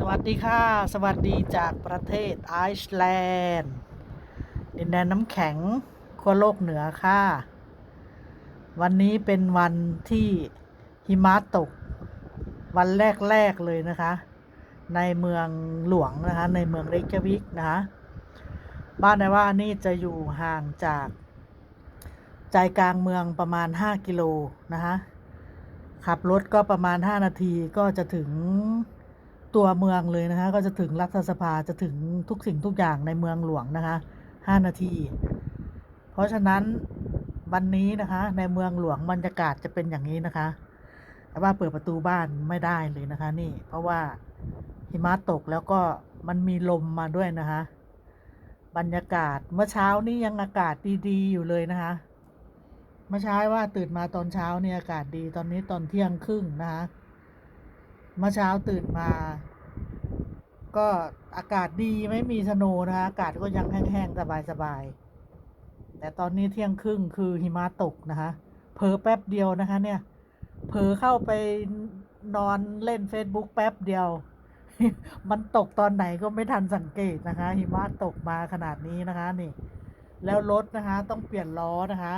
สวัสดีค่ะ สวัสดีจากประเทศไอซ์แลนด์ดินแดนน้ำแข็งขั้วโลกเหนือค่ะ วันนี้เป็นวันที่หิมะตก วันแรก ๆ เลยนะคะ ในเมืองหลวงนะคะ ในเมืองเรกวิกนะคะบ้านในว่านี่จะอยู่ห่างจากใจกลางเมืองประมาณ 5 กิโลนะคะขับรถก็ประมาณ 5 นาทีก็จะถึง ตัวเมืองเลยนะคะ ก็จะถึงรัฐสภาจะถึงทุกสิ่งทุกอย่างในเมืองหลวงนะคะ5นาที เพราะฉะนั้นวันนี้นะคะ ในเมืองหลวงบรรยากาศจะเป็นอย่างนี้นะคะ แต่ว่าเปิดประตูบ้านไม่ได้เลยนะคะ นี่ เพราะว่าหิมะตกแล้วก็มันมีลมมาด้วยนะคะ บรรยากาศเมื่อเช้านี้ยังอากาศดีๆอยู่เลยนะคะเมื่อเช้าว่าตื่นมาตอนเช้าเนี่ยอากาศดีตอนนี้ตอนเที่ยงครึ่งนะคะ เมื่อเช้าตื่นมา ก็อากาศดีไม่มีสโนวนะคะอากาศก็ยังแห้งๆ สบายๆ แต่ตอนนี้เที่ยงครึ่งคือหิมะตกนะคะเผลอแป๊บเดียวนะคะ เนี่ยเผลอเข้าไปนอนเล่น Facebook แป๊บเดียว มันตกตอนไหนก็ไม่ทันสังเกตนะคะ หิมะตกมาขนาดนี้นะคะนี่ แล้วรถนะคะ ต้องเปลี่ยนล้อนะคะ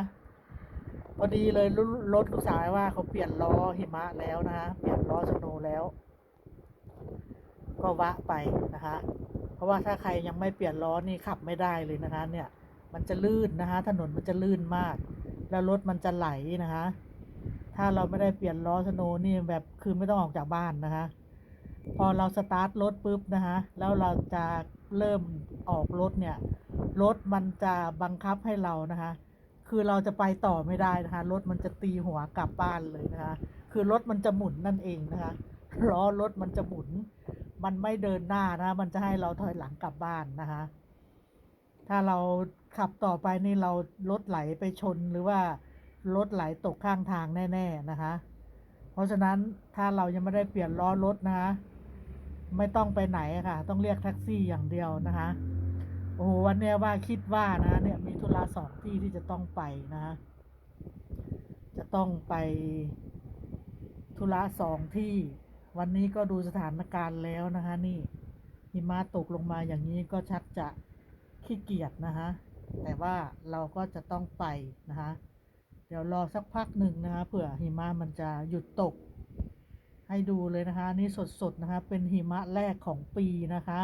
พอดีเลยรถลูกสาวว่าเขาเปลี่ยนล้อหิมะแล้วนะคะเปลี่ยนล้อสโนว์แล้ว ก็วะไปนะคะ เพราะว่าถ้าใครยังไม่เปลี่ยนล้อนี่ขับไม่ได้เลยนะคะ เนี่ย มันจะลื่นนะคะ ถนนมันจะลื่นมาก แล้วรถมันจะไหลนะคะ ถ้าเราไม่ได้เปลี่ยนล้อสโนว์นี่แบบคือไม่ต้องออกจากบ้านนะคะ พอเราสตาร์ทรถปุ๊บนะคะแล้วเราจะเริ่มออกรถเนี่ยรถมันจะบังคับให้เรานะคะ คือเราจะไปต่อไม่ได้นะคะรถมันจะตีหัวกลับบ้านเลยนะคะคือรถมันจะหมุนนั่นเองนะคะล้อรถมันจะหมุน มันไม่เดินหน้านะ มันจะให้เราถอยหลังกลับบ้านนะคะ ถ้าเราขับต่อไปนี่เรารถไหลไปชนหรือว่ารถไหลตกข้างทางแน่ ๆนะคะ เพราะฉะนั้นถ้าเรายังไม่ได้เปลี่ยนล้อรถนะคะ ไม่ต้องไปไหนะค่ะ ต้องเรียกแท็กซี่อย่างเดียวนะคะ โอ้โหวันเนี้ยว่าคิดว่านะ เนี่ยมีธุระสองที่ที่จะต้องไปนะ จะต้องไปธุระสองที่ วันนี้ก็ดูสถานการณ์แล้วนะคะ นี่หิมะตกลงมาอย่างนี้ก็ชักจะขี้เกียจนะคะ แต่ว่าเราก็จะต้องไปนะคะเดี๋ยวรอสักพักหนึ่งนะคะเผื่อหิมะมันจะหยุดตก ให้ดูเลยนะคะ นี่สดๆนะคะ เป็นหิมะแรกของปีนะคะ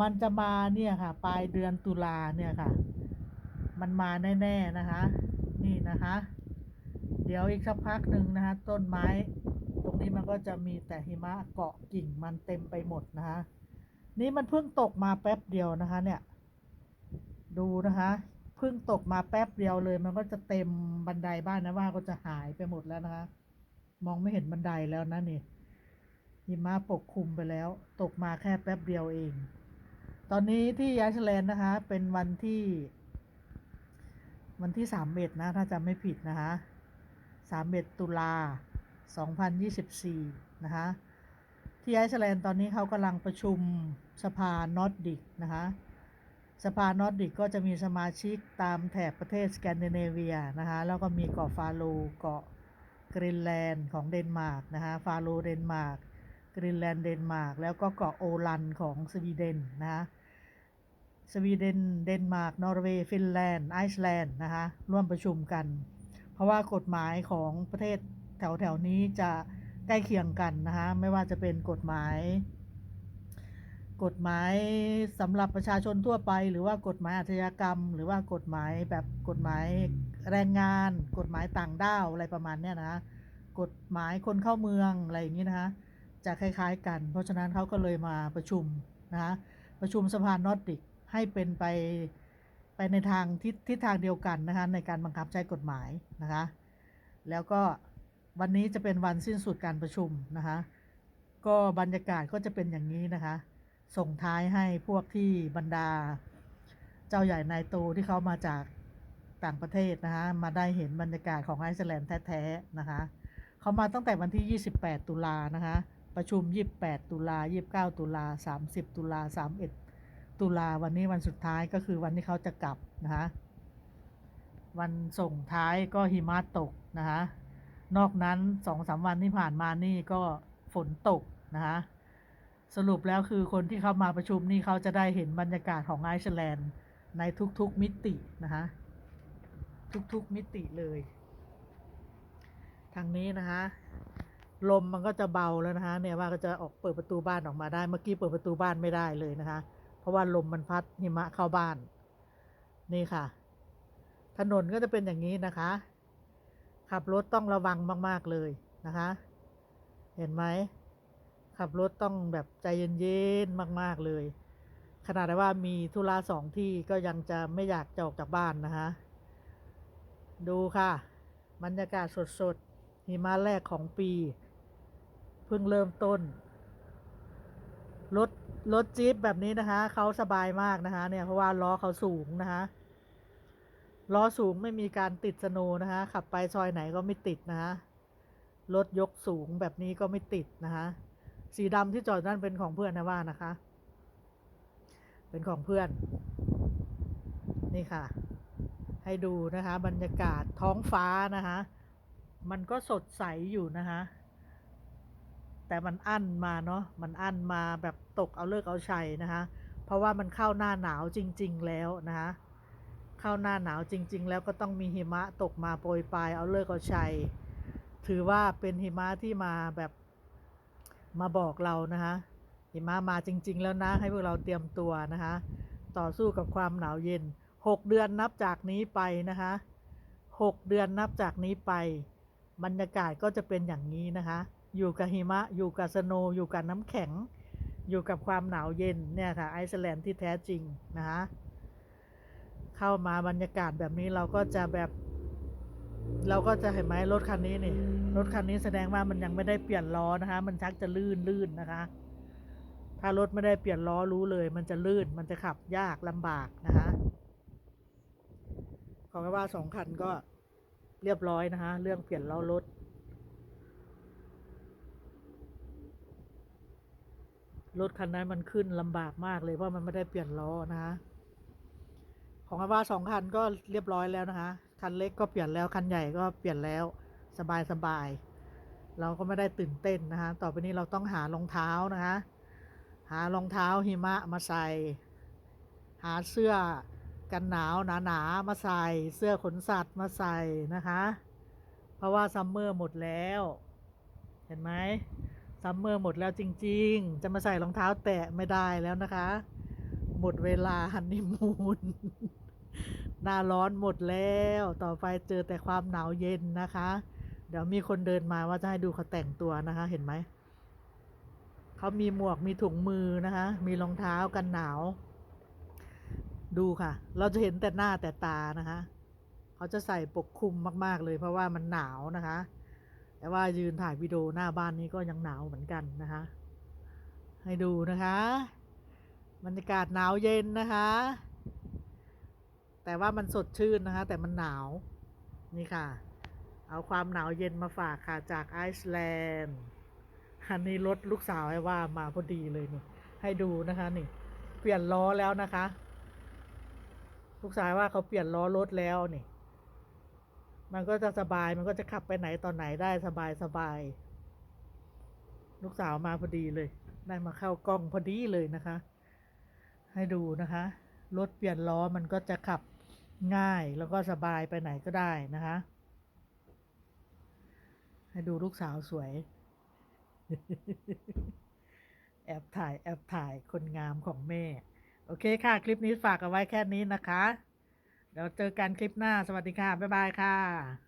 มันจะมาเนี่ยค่ะ ปลายเดือนตุลาเนี่ยค่ะ มันมาแน่ๆนะคะ นี่นะคะ เดี๋ยวอีกสักพักหนึ่งนะคะ ต้นไม้ ตรงนี้มันก็จะมีแต่หิมะเกาะกิ่งมันเต็มไปหมดนะคะ นี่มันเพิ่งตกมาแป๊บเดียวนะคะ เนี่ย ดูนะคะเพิ่งตกมาแป๊บเดียวเลย มันก็จะเต็มบันไดบ้านนะว่าก็จะหายไปหมดแล้วนะคะ มองไม่เห็นบันไดแล้วนะนี่หิมะปกคลุมไปแล้ว ตกมาแค่แป๊บเดียวเอง ตอนนี้ที่ไอซ์แลนด์นะคะ เป็นวันที่ วันที่สามเอ็ดนะ ถ้าจำไม่ผิดนะคะสามเอ็ดตุลาสองพันยี่สิบสี่นะคะที่ไอซ์แลนด์ตอนนี้เขากำลังประชุมสภานอร์ดิกนะคะสภานอร์ดิกก็จะมีสมาชิกตามแถบประเทศสแกนดิเนเวียนะคะแล้วก็มีเกาะฟาโลเกาะกรีนแลนด์ของเดนมาร์กนะคะฟาโลเดนมาร์ก กรีนแลนด์เดนมาร์กแล้วก็เกาะโอลันของสวีเดนนะคะสวีเดนเดนมาร์กนอร์เวย์ฟินแลนด์ไอซ์แลนด์นะคะร่วมประชุมกัน เพราะว่ากฎหมายของประเทศแถวแถวนี้จะใกล้เคียงกันนะคะไม่ว่าจะเป็นกฎหมาย กฎหมายสำหรับประชาชนทั่วไป หรือว่ากฎหมายอาชญากรรม หรือว่ากฎหมายแบบกฎหมายแรงงาน กฎหมายต่างด้าวอะไรประมาณเนี้ยนะกฎหมายคนเข้าเมืองอะไรอย่างนี้นะคะ จะคล้ายๆกัน เพราะฉะนั้นเขาก็เลยมาประชุมนะคะประชุมสภานอร์ดิกให้เป็นไปไปในทางทิศทิศทางเดียวกันนะคะในการบังคับใช้กฎหมายนะคะแล้วก็วันนี้จะเป็นวันสิ้นสุดการประชุมนะคะก็บรรยากาศก็จะเป็นอย่างนี้นะคะ ส่งท้ายให้พวกที่บรรดา เจ้าใหญ่นายโตที่เขามาจากต่างประเทศนะคะมาได้เห็นบรรยากาศของไอซ์แลนด์แท้ๆนะคะเขามาตั้งแต่วันที่ 28 ตุลานะคะ ประชุม 28 ตุลา 29 ตุลา 30 ตุลา 31 ตุลาวันนี้วันสุดท้ายก็คือวันที่เขาจะกลับนะคะวันส่งท้ายก็หิมะตกนะคะนอกนั้นสองสามวันที่ผ่านมานี่ก็ฝนตกนะคะสรุปแล้วคือคนที่เข้ามาประชุมนี่เขาจะได้เห็นบรรยากาศของไอซ์แลนด์ในทุกๆมิตินะคะทุกๆมิติเลย ทางนี้นะคะ ลมมันก็จะเบาแล้วนะคะเนี่ยว่าก็จะออกเปิดประตูบ้านออกมาได้ เมื่อกี้เปิดประตูบ้านไม่ได้เลยนะคะ เพราะว่าลมมันพัดหิมะเข้าบ้าน นี่ค่ะ ถนนก็จะเป็นอย่างนี้นะคะ ขับรถต้องระวังมาก ๆ เลยนะคะ เห็นไหมขับรถต้องแบบใจเย็นๆมาก ๆ เลย ขนาดว่ามีธุระสองที่ก็ยังจะไม่อยากจะออกจากบ้านนะคะ ดูค่ะ บรรยากาศสดๆหิมะแรกของปี พิ่งเริ่มต้น รถรถจี๊ปแบบนี้นะคะเขาสบายมากนะคะเนี่ยเพราะว่าล้อเขาสูงนะคะล้อสูงไม่มีการติดสโนนะคะขับไปซอยไหนก็ไม่ติดนะคะรถยกสูงแบบนี้ก็ไม่ติดนะคะสีดำที่จอดนั่นเป็นของเพื่อนนะว่านะคะ เป็นของเพื่อน นี่ค่ะ ให้ดูนะคะ บรรยากาศท้องฟ้านะคะ มันก็สดใสอยู่นะคะ แต่มันอั้นมาเนาะมันอั้นมาแบบตกเอาเลิกเอาชัยนะคะเพราะว่ามันเข้าหน้าหนาวจริง ๆ แล้วนะคะเข้าหน้าหนาวจริง ๆ แล้วก็ต้องมีหิมะตกมาโปรยปลายเอาเลิกเอาชัยถือว่าเป็นหิมะที่มาแบบมาบอกเรานะคะหิมะมาจริง ๆ แล้วนะให้พวกเราเตรียมตัวนะคะต่อสู้กับความหนาวเย็น 6 เดือนนับจากนี้ไปนะคะ6เดือนนับจากนี้ไป บรรยากาศก็จะเป็นอย่างนี้นะคะ อยู่กับหิมะ อยู่กับสโนอยู่กับน้ำแข็ง อยู่กับความหนาวเย็นเนี่ยค่ะไอซ์แลนด์ที่แท้จริงนะคะเข้ามาบรรยากาศแบบนี้เราก็จะแบบ เราก็จะเห็นไหมรถคันนี้นี่รถคันนี้แสดงว่ามันยังไม่ได้เปลี่ยนล้อนะคะ มันชักจะลื่นลื่นนะคะ ถ้ารถไม่ได้เปลี่ยนล้อรู้เลย มันจะลื่นมันจะขับยากลำบากนะคะขอแค่ว่าสองคันก็เรียบร้อยนะคะ เรื่องเปลี่ยนล้อรถ รถคันนั้นมันขึ้นลำบากมากเลยเพราะมันไม่ได้เปลี่ยนล้อนะคะของอาว่าสองคันก็เรียบร้อยแล้วนะคะคันเล็กก็เปลี่ยนแล้วคันใหญ่ก็เปลี่ยนแล้วสบายสบายเราก็ไม่ได้ตื่นเต้นนะคะต่อไปนี้เราต้องหารองเท้านะคะหารองเท้าหิมะมาใส่ หาเสื้อกันหนาวหนาๆมาใส่เสื้อขนสัตว์มาใส่นะคะ เพราะว่าซัมเมอร์หมดแล้ว เห็นไหม ซัมเมอร์หมดแล้วจริง ๆ จะมาใส่รองเท้าแตะไม่ได้แล้วนะคะ หมดเวลาฮันนีมูนหน้าร้อนหมดแล้ว ต่อไปเจอแต่ความหนาวเย็นนะคะ เดี๋ยวมีคนเดินมาว่าจะให้ดูเขาแต่งตัวนะคะ เห็นไหม เขามีหมวกมีถุงมือนะคะ มีรองเท้ากันหนาว ดูค่ะ เราจะเห็นแต่หน้าแต่ตานะคะ เขาจะใส่ปกคลุมมาก ๆ เลยเพราะว่ามันหนาวนะคะ แต่ว่ายืนถ่ายวิดีโอหน้าบ้านนี้ก็ยังหนาวเหมือนกันนะคะ ให้ดูนะคะบรรยากาศหนาวเย็นนะคะ แต่ว่ามันสดชื่นนะคะ แต่มันหนาวนี่ค่ะ เอาความหนาวเย็นมาฝากค่ะจากไอซ์แลนด์อันนี้รถลูกสาวให้ว่ามาพอดีเลยนี่ให้ดูนะคะนี่ เปลี่ยนล้อแล้วนะคะ ลูกสาวว่าเขาเปลี่ยนล้อรถแล้วนี่ มันก็จะสบายมันก็จะขับไปไหนตอนไหนได้สบายสบาย ลูกสาวมาพอดีเลย ได้มาเข้ากล้องพอดีเลยนะคะ ให้ดูนะคะ รถเปลี่ยนล้อมันก็จะขับง่ายแล้วก็สบายไปไหนก็ได้นะคะ ให้ดูลูกสาวสวย แอบถ่ายแอบถ่ายคนงามของแม่ โอเคค่ะ คลิปนี้ฝากเอาไว้แค่นี้นะคะ เดี๋ยวเจอกันคลิปหน้า สวัสดีค่ะ บ๊ายบายค่ะ